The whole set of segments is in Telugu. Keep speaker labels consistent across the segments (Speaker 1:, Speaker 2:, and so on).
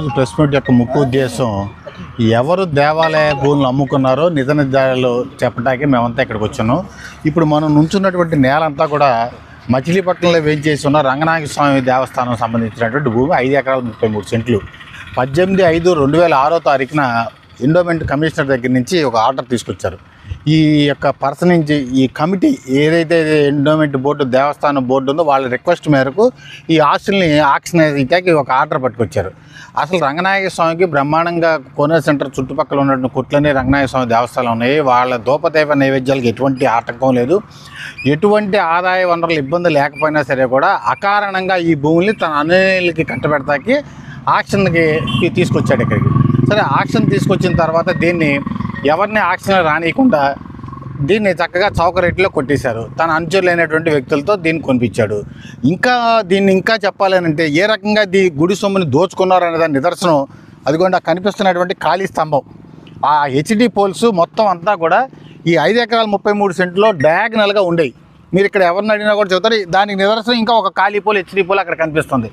Speaker 1: ఈరోజు ప్రెస్ మీట్ యొక్క ముఖ్య ఉద్దేశం ఎవరు దేవాలయ భూములు అమ్ముకున్నారో నిజ నిర్ధారాలు చెప్పడానికి మేమంతా ఇక్కడికి వచ్చాను. ఇప్పుడు మనం నుంచున్నటువంటి నేల అంతా కూడా మచిలీపట్నంలో వేయించేసి ఉన్న రంగనాయక స్వామి దేవస్థానం సంబంధించినటువంటి భూమి ఐదు ఎకరాల ముప్పై మూడు సెంట్లు. పద్దెనిమిది ఐదు రెండు వేల ఆరో తారీఖున ఎండోమెంట్ కమిషనర్ దగ్గర నుంచి ఒక ఆర్డర్ తీసుకొచ్చారు. ఈ యొక్క పర్సన్ నుంచి ఈ కమిటీ ఏదైతే ఎండోమెంట్ బోర్డు దేవస్థానం బోర్డు ఉందో వాళ్ళ రిక్వెస్ట్ మేరకు ఈ ఆస్తుల్ని ఆక్షన్ ఒక ఆర్డర్ పట్టుకొచ్చారు. అసలు రంగనాయక స్వామికి బ్రహ్మాండంగా కోనేరు సెంటర్ చుట్టుపక్కల ఉన్నటువంటి కుట్లనే రంగనాయక స్వామి దేవస్థానం ఉన్నాయి. వాళ్ళ దూపదైవ నైవేద్యాలకు ఎటువంటి ఆటంకం లేదు. ఎటువంటి ఆదాయ వనరులు ఇబ్బంది లేకపోయినా సరే కూడా అకారణంగా ఈ భూమిని తన అనుయాయులకి కట్టబెడతాకి ఆక్షన్కి తీసుకొచ్చాడు ఇక్కడికి. సరే ఆక్షన్ తీసుకొచ్చిన తర్వాత దీన్ని ఎవరిని ఆక్సిజన్ రానియకుండా దీన్ని చక్కగా చౌక రేట్లో కొట్టేశారు. తన అనుచరులైనటువంటి వ్యక్తులతో దీన్ని కొనిపించాడు. ఇంకా దీన్ని ఇంకా చెప్పాలనంటే ఏ రకంగా దీ గుడి సొమ్ముని దోచుకున్నారు అనే దాని నిదర్శనం అదిగోండి కనిపిస్తున్నటువంటి ఖాళీ స్తంభం. ఆ హెచ్డి పోల్స్ మొత్తం అంతా కూడా ఈ ఐదు ఎకరాల ముప్పై మూడు సెంట్లో డయాగ్నల్గా ఉండేవి మీరు ఇక్కడ ఎవరిని అడిగినా కూడా చెబుతారు దానికి నిదర్శనం ఇంకా ఒక ఖాళీ పోల్ హెచ్డి పోల్ అక్కడ కనిపిస్తుంది.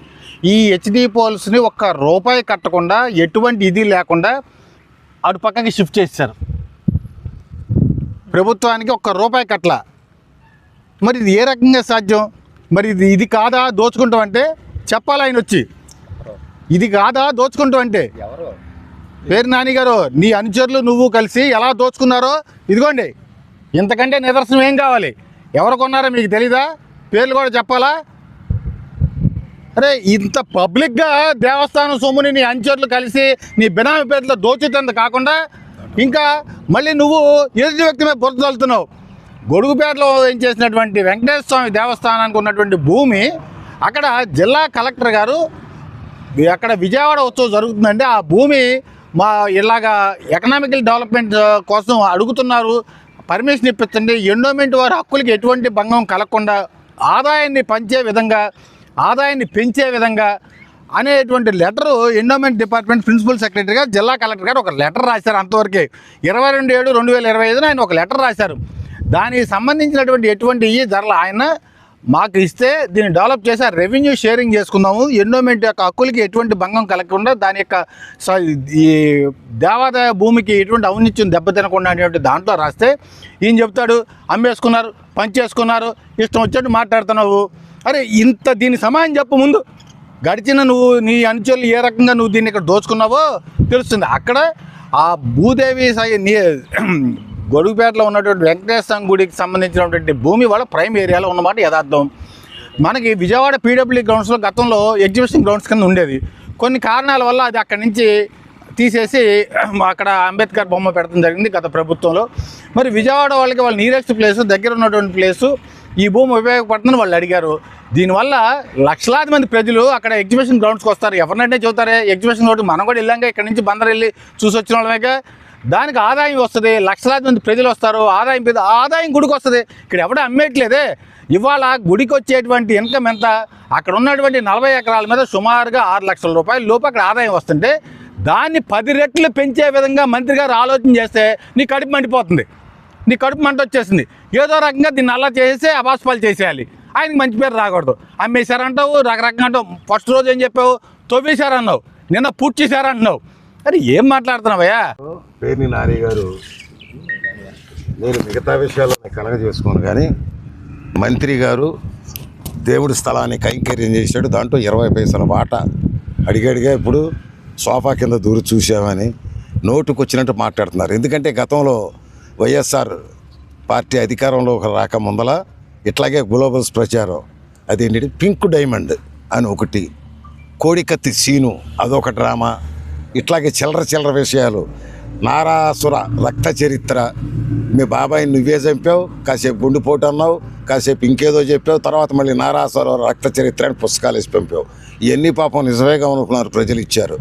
Speaker 1: ఈ హెచ్డి పోల్స్ని ఒక్క రూపాయి కట్టకుండా ఎటువంటి ఇది లేకుండా అటు పక్కకి షిఫ్ట్ చేశారు. ప్రభుత్వానికి ఒక్క రూపాయి కట్ల. మరి ఇది ఏ రకంగా సాధ్యం? మరి ఇది ఇది కాదా దోచుకుంటాం అంటే చెప్పాలి ఆయన వచ్చి. ఇది కాదా దోచుకుంటాం అంటే.
Speaker 2: ఎవరు?
Speaker 1: పేరు నాని గారు నీ అనుచరులు నువ్వు కలిసి ఎలా దోచుకున్నారో ఇదిగోండి. ఇంతకంటే నిదర్శనం ఏం కావాలి? ఎవరు కొన్నారో మీకు తెలీదా? పేర్లు కూడా చెప్పాలా? అరే ఇంత పబ్లిక్గా దేవస్థానం సొమ్ముని నీ అంచర్లు కలిసి నీ బినామీ పేరుతో దోచేటంత కాకుండా ఇంకా మళ్ళీ నువ్వు ఎదుటి వ్యక్తి మీద బురదలుతున్నావు గొడుగుపేటలో ఏం చేసినటువంటి వెంకటేశ్వర స్వామి దేవస్థానానికి ఉన్నటువంటి భూమి అక్కడ జిల్లా కలెక్టర్ గారు అక్కడ విజయవాడ ఉత్సవం జరుగుతుందంటే ఆ భూమి మా ఇలాగా ఎకనామికల్ డెవలప్మెంట్ కోసం అడుగుతున్నారు. పర్మిషన్ ఇప్పించండి ఎండోమెంట్ వారి హక్కులకి ఎటువంటి భంగం కలగకుండా ఆదాయాన్ని పంచే విధంగా ఆదాయాన్ని పెంచే విధంగా అనేటువంటి letter endowment department principal secretary గారు జిల్లా కలెక్టర్ గారు ఒక లెటర్ రాశారు అంతవరకే. ఇరవై రెండు ఏడు రెండు వేల ఇరవై ఐదున ఆయన ఒక లెటర్ రాశారు. దానికి సంబంధించినటువంటి ఎటువంటి ఈ ధరలు ఆయన మాకు ఇస్తే దీన్ని డెవలప్ చేసి రెవెన్యూ షేరింగ్ చేసుకుందాము. ఎండోమెంట్ యొక్క హక్కులకి ఎటువంటి భంగం కలగకుండా దాని యొక్క స- ఈ దేవాదాయ భూమికి ఎటువంటి ఔన్నిత్యం దెబ్బతినకుండా అనేటువంటి దాంట్లో రాస్తే ఈయన చెప్తాడు అమ్మేసుకున్నారు పంచేసుకున్నారు ఇష్టం వచ్చినట్టు మాట్లాడుతున్నావు. అరే ఇంత దీని సమయం చెప్పు ముందు. గడిచిన నువ్వు నీ అనుచరులు ఏ రకంగా నువ్వు దీన్ని ఇక్కడ దోచుకున్నావో తెలుస్తుంది. అక్కడ ఆ భూదేవి సై- నీ గొడుగుపేటలో ఉన్నటువంటి వెంకటేశ్వర గుడికి సంబంధించినటువంటి భూమి వాళ్ళ ప్రైమ్ ఏరియాలో ఉన్నమాట యథార్థం. మనకి విజయవాడ పీడబ్ల్యూ గ్రౌండ్స్లో గతంలో ఎగ్జిబిషన్ గ్రౌండ్స్ కింద ఉండేది. కొన్ని కారణాల వల్ల అది అక్కడి నుంచి తీసేసి అక్కడ అంబేద్కర్ బొమ్మ పెడతాం జరిగింది గత ప్రభుత్వంలో. మరి విజయవాడ వాళ్ళకి వాళ్ళ నీరెస్ట్ ప్లేస్ దగ్గర ఉన్నటువంటి ప్లేసు ఈ భూమి ఉపయోగపడుతుందని వాళ్ళు అడిగారు. దీనివల్ల లక్షలాది మంది ప్రజలు అక్కడ ఎగ్జిబిషన్ గ్రౌండ్స్కి వస్తారు. ఎవరినంటే చూస్తారే ఎగ్జిబిషన్ గ్రౌండ్ మనం కూడా వెళ్ళాక ఇక్కడ నుంచి బందర్ వెళ్ళి చూసి వచ్చిన వాళ్ళమే దానికి ఆదాయం వస్తుంది. లక్షలాది మంది ప్రజలు వస్తారు. ఆదాయం పెద్ద ఆదాయం గుడికి వస్తుంది. ఇక్కడ ఎవడో అమ్మేయట్లేదే. ఇవాళ గుడికి వచ్చేటువంటి ఇన్కమ్ ఎంత? అక్కడ ఉన్నటువంటి నలభై ఎకరాల మీద సుమారుగా ఆరు లక్షల రూపాయల లోపు అక్కడ ఆదాయం వస్తుంటే దాన్ని పది రెట్లు పెంచే విధంగా మంత్రి గారు ఆలోచన చేస్తే నీ కడుపు మండిపోతుంది. నీ కడుపు మంట వచ్చేసింది. ఏదో రకంగా దీన్ని అలా చేసేసి అబాస్పాలు చేసేయాలి. ఆయనకి మంచి పేరు రాకూడదు. అమ్మేశారంటావు రకరకంగా అంటావు. ఫస్ట్ రోజు ఏం చెప్పావు? తవ్వేశారన్నావు. నిన్న పూర్తి చేశారంటున్నావు. అరే ఏం మాట్లాడుతున్నావయ్యా?
Speaker 3: పేరుని నాని గారు నేను మిగతా విషయాల్లో కలగ చేసుకోను కానీ మంత్రి గారు దేవుడి స్థలాన్ని కైంకర్యం చేశాడు. దాంట్లో ఇరవై పైసల వాట అడిగడిగా ఇప్పుడు సోఫా కింద దూరి చూసామని నోటుకు వచ్చినట్టు మాట్లాడుతున్నారు. ఎందుకంటే గతంలో వైఎస్ఆర్ పార్టీ అధికారంలో రాక ముందల ఇట్లాగే గ్లోబల్స్ ప్రచారం. అదేంటి పింక్ డైమండ్ అని ఒకటి కోడికత్తి సీను అదొక డ్రామా. ఇట్లాగే చిల్లర చిల్లర విషయాలు. నారాసుర రక్త చరిత్ర. మీ బాబాయ్ నువ్వే చంపావు కాసేపు గుండెపోటు అన్నావు కాసేపు ఇంకేదో చెప్పావు తర్వాత మళ్ళీ నారాసుర రక్త చరిత్ర అని పుస్తకాలు వేసి పంపావు. ఇవన్నీ పాపం నిజమేగా అనుకున్నారు ప్రజలు ఇచ్చారు.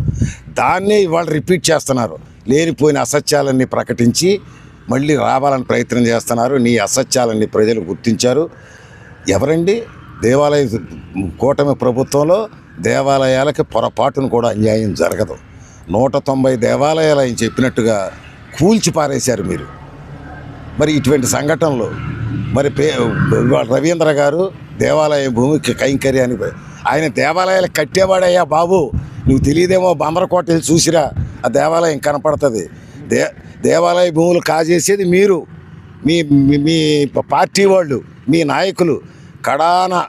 Speaker 3: దాన్నే ఇవాళ రిపీట్ చేస్తున్నారు. లేనిపోయిన అసత్యాలన్నీ ప్రకటించి మళ్ళీ రావాలని ప్రయత్నం చేస్తున్నారు. నీ అసత్యాలని ప్రజలు గుర్తించారు. ఎవరండి? దేవాలయ కూటమి ప్రభుత్వంలో దేవాలయాలకి పొరపాటును కూడా అన్యాయం జరగదు. నూట తొంభై దేవాలయాలు ఆయన చెప్పినట్టుగా కూల్చి పారేశారు మీరు. మరి ఇటువంటి సంఘటనలు మరి పే రవీంద్ర గారు దేవాలయ భూమికి కైంకర్యానికి ఆయన దేవాలయాలు కట్టేవాడయ్యా బాబు. నువ్వు తెలియదేమో బామరకోట చూసిరా ఆ దేవాలయం కనపడుతుంది. దే దేవాలయ భూములు కాజేసేది మీరు. మీ మీ- పార్టీ వాళ్ళు మీ నాయకులు. కడాన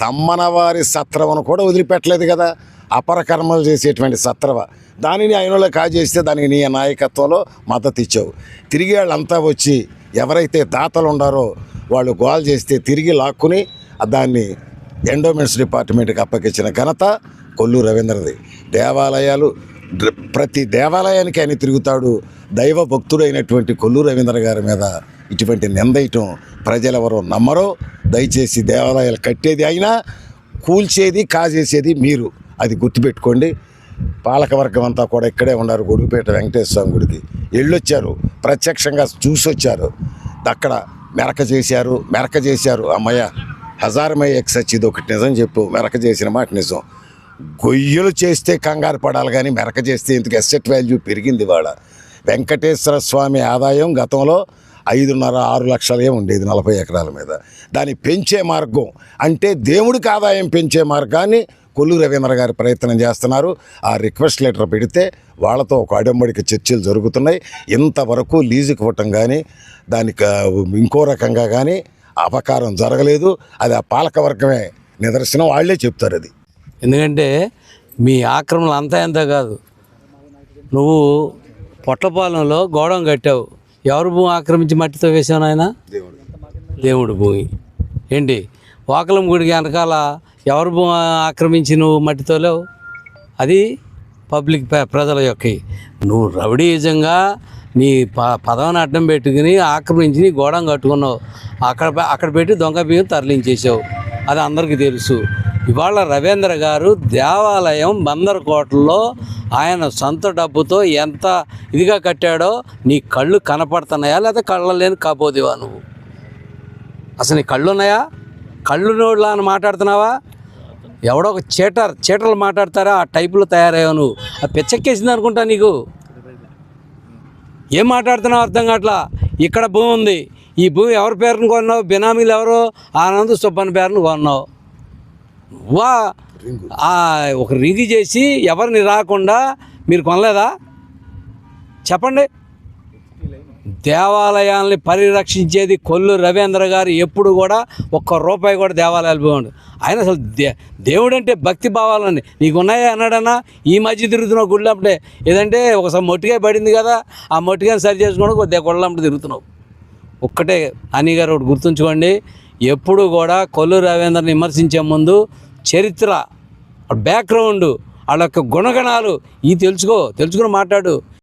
Speaker 3: తమ్మనవారి సత్రవను కూడా వదిలిపెట్టలేదు కదా. అపరకర్మలు చేసేటువంటి సత్రవ. దానిని ఆయనలో కాజేస్తే దానికి నీ నాయకత్వంలో మద్దతు ఇచ్చావు. తిరిగి వాళ్ళంతా వచ్చి ఎవరైతే దాతలు ఉండారో వాళ్ళు గోల్ చేస్తే తిరిగి లాక్కుని దాన్ని ఎండోమెంట్స్ డిపార్ట్మెంట్కి అప్పగించిన ఘనత కొల్లు రవీంద్రది. దేవాలయాలు ప్రతి దేవాలయానికి ఆయన తిరుగుతాడు. దైవ భక్తుడైనటువంటి కొల్లు రవీంద్ర గారి మీద ఇటువంటి నిందయటం ప్రజలెవరో నమ్మరో. దయచేసి దేవాలయాలు కట్టేది అయినా కూల్చేది కాజేసేది మీరు. అది గుర్తుపెట్టుకోండి. పాలకవర్గం అంతా కూడా ఇక్కడే ఉన్నారు గొడుగుపేట వెంకటేశ్వర స్వామి గుడికి. వెళ్ళొచ్చారు ప్రత్యక్షంగా చూసొచ్చారు. అక్కడ మెరక చేశారు మెరక చేశారు. అమ్మయ్య హజారమయ్య ఎక్సచ్ ఇది ఒకటి నిజం చెప్పు. మెరక చేసిన మాట నిజం. గొయ్యలు చేస్తే కంగారు పడాలి కానీ మెరక చేస్తే ఇంతకు ఎస్సెట్ వాల్యూ పెరిగింది వాళ్ళ వెంకటేశ్వర స్వామి ఆదాయం గతంలో ఐదున్నర ఆరు లక్షలే ఉండేది నలభై ఎకరాల మీద. దాన్ని పెంచే మార్గం అంటే దేవుడికి ఆదాయం పెంచే మార్గాన్ని కొల్లు రవీంద్ర గారి ప్రయత్నం చేస్తున్నారు. ఆ రిక్వెస్ట్ లెటర్ పెడితే వాళ్ళతో ఒక అడంబడికి చర్చలు జరుగుతున్నాయి. ఇంతవరకు లీజుకి ఇవ్వటం కానీ దానికి ఇంకో రకంగా కానీ అపకారం జరగలేదు. అది ఆ పాలకవర్గమే నిదర్శనం. వాళ్ళే చెప్తారు అది.
Speaker 2: ఎందుకంటే మీ ఆక్రమణ అంతా ఎంత కాదు. నువ్వు పొట్లపాలెంలో గోడం కట్టావు. ఎవరు భూమి ఆక్రమించి మట్టితో వేసావు నాయన? దేవుడు భూమి. ఏంటి? వాకలం గుడికి వెనకాల ఎవరు భూమి ఆక్రమించి నువ్వు మట్టితో లేవు? అది పబ్లిక్ ప్ర- ప్రజల యొక్క నువ్వు రౌడీజంగా నీ ప పదవిని అడ్డం పెట్టుకుని ఆక్రమించి నీ గోడం కట్టుకున్నావు. అక్కడ అక్కడ పెట్టి దొంగ బియ్యం తరలించేసావు అది అందరికీ తెలుసు. ఇవాళ రవీంద్ర గారు దేవాలయం బందరకోటలో ఆయన సొంత డబ్బుతో ఎంత ఇదిగా కట్టాడో నీ కళ్ళు కనపడుతున్నాయా? లేదా కళ్ళ లేని కాబోదివా నువ్వు? అసలు నీ కళ్ళు ఉన్నాయా కళ్ళు నోడ్లా అని మాట్లాడుతున్నావా? ఎవడో ఒక చీటర్ చీటర్లు మాట్లాడతారా? ఆ టైపులో తయారయ్యావు నువ్వు. ఆ పిచ్చెక్కేసింది అనుకుంటా నీకు? ఏం మాట్లాడుతున్నావు అర్థం కావట్లా? ఇక్కడ భూమి ఉంది. ఈ భూమి ఎవరి పేరును కొన్నావు? బినామీలు ఎవరు? ఆనంద్ సుబ్బన్ పేరును కొన్నావు. ఆ ఒక రింగ్ చేసి ఎవరిని రాకుండా మీరు కొనలేదా? చెప్పండి. దేవాలయాల్ని పరిరక్షించేది కొల్లు రవీంద్ర గారు ఎప్పుడు కూడా ఒక్క రూపాయి కూడా దేవాలయాలు పోండు ఆయన అసలు దే దేవుడు అంటే భక్తి భావాలని నీకు ఉన్నాయా అన్నాడన్నా? ఈ మధ్య తిరుగుతున్నావు గుళ్ళప్పుడే ఏదంటే ఒకసారి మొట్టిగా పడింది కదా ఆ మొట్టిగా సరి చేసుకోవడం కొద్దిగా గుళ్ళంపటి తిరుగుతున్నావు. ఒక్కటే అని గారు ఒకటి గుర్తుంచుకోండి. ఎప్పుడు కూడా కొల్లు రవీంద్రని విమర్శించే ముందు చరిత్ర బ్యాక్గ్రౌండ్ వాళ్ళ యొక్క గుణగణాలు ఇవి తెలుసుకో తెలుసుకుని మాట్లాడు.